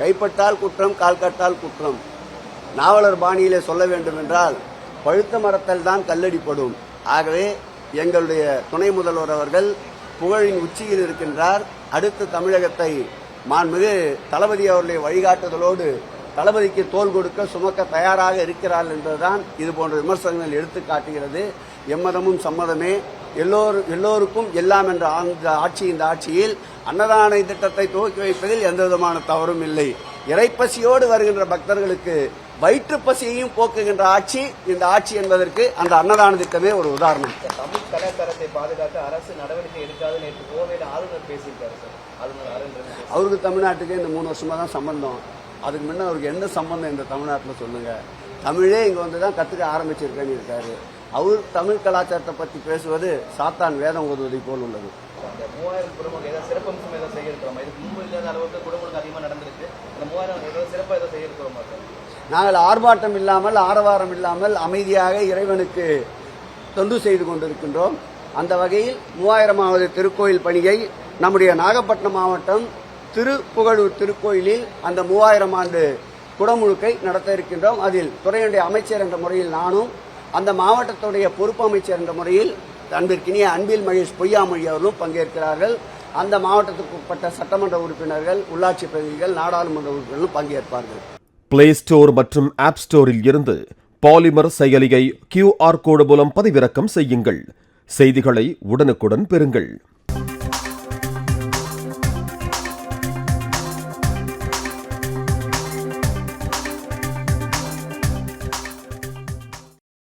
கைப்பட்டால் குற்றம் கால் கட்டால் குற்றம். நாவலர் பாணியிலே சொல்ல வேண்டும் என்றால் பழுத்த மரத்தில் தான் கல்லடிப்படும். ஆகவே எங்களுடைய துணை முதல்வர் அவர்கள் புகழின் உச்சியில் இருக்கின்றார். அடுத்து தமிழகத்தை மாண்புமிகு தளபதி அவருடைய வழிகாட்டுதலோடு தளபதிக்கு தோள் கொடுக்க சுமக்க தயாராக இருக்கிறார் என்பதுதான் இது போன்ற விமர்சனங்கள் எடுத்து காட்டுகிறது. எம்மதமும் சம்மதமே. எல்லோரும் எல்லோருக்கும் எல்லாம் என்ற அந்த ஆட்சி இந்த ஆட்சியில் அன்னதான திட்டத்தை துவக்கி வைப்பதில் எந்த விதமான தவறும் இல்லை. இறைப்பசியோடு வருகின்ற பக்தர்களுக்கு வயிற்றுப் பசியையும் போக்குகின்ற ஆட்சி இந்த ஆட்சி என்பதற்கு அந்த அன்னதான திட்டமே ஒரு உதாரணம். தமிழ் கலாச்சாரத்தை பாதுகாக்க அரசு நடவடிக்கை எடுக்காது நேற்று கோவையில் ஆளுநர் பேசியிருக்காரு சார். ஆளுநர். அவருக்கு தமிழ்நாட்டுக்கு இந்த மூணு வருஷமா தான் சம்பந்தம். அதுக்கு முன்ன அவருக்கு என்ன சம்பந்தம் இந்த தமிழ்நாட்டில் சொல்லுங்க. தமிழே இங்க வந்து தான் கத்துக்க ஆரம்பிச்சிருக்கேன்னு இருக்காரு. அவர் தமிழ் கலாச்சாரத்தை பற்றி பேசுவது சாத்தான் வேதம் ஓதுவதை போல் உள்ளது. மூவாயிரம் குடும்பம் ஏதாவது சிறப்பம்சம் ஏதாவது செய்ய இருக்கிறோமா இதுக்கு முன்பு இல்லாத அளவுக்கு குடும்பங்களுக்கு அதிகமாக நடந்திருக்கு. அந்த மூவாயிரம் ஏதாவது சிறப்பாக ஏதாவது நாங்கள் ஆர்ப்பாட்டம் இல்லாமல் ஆரவாரம் இல்லாமல் அமைதியாக இறைவனுக்கு தொண்டு செய்து கொண்டிருக்கின்றோம். அந்த வகையில் மூவாயிரமாவது திருக்கோயில் பணியை நம்முடைய நாகப்பட்டினம் மாவட்டம் திருப்புகழூர் திருக்கோயிலில் அந்த மூவாயிரம் ஆண்டு குடமுழுக்கை நடத்த இருக்கின்றோம். அதில் துறையுடைய அமைச்சர் என்ற முறையில் நானும் அந்த மாவட்டத்துடைய பொறுப்பு அமைச்சர் என்ற முறையில் அன்பிற்கினிய அன்பில் மகேஷ் பொய்யாமொழி அவர்களும் பங்கேற்கிறார்கள். அந்த மாவட்டத்துக்கு உட்பட்ட சட்டமன்ற உறுப்பினர்கள் உள்ளாட்சி பிரதிநிதிகள் நாடாளுமன்ற உறுப்பினர்களும் பங்கேற்பார்கள். பிளே ஸ்டோர் மற்றும் ஆப் ஸ்டோரில் இருந்து பாலிமர் செயலியை கியூஆர் கோடு மூலம் பதிவிறக்கம் செய்யுங்கள். செய்திகளை உடனுக்குடன் பெறுங்கள்.